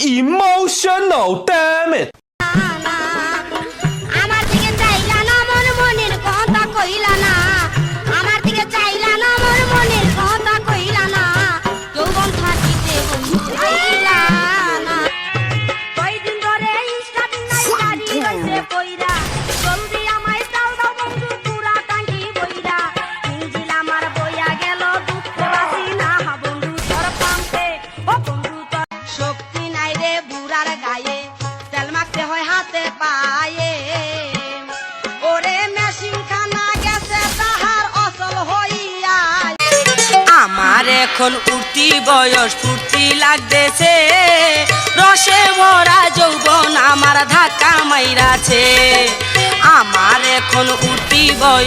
Emotional, damn it! রে বুড়ার গায়ে। তেল হয় হাতে পায়ে। ওরে মেশিন খানা গেছে তাহার অসল হইয়া। আমার এখন উঠতি বয়স, ফুর্তি লাগতেছে। রসে ভরা যৌবন আমার ধাক্কা মাইরাছে। আমার এখন উঠতি বয়স।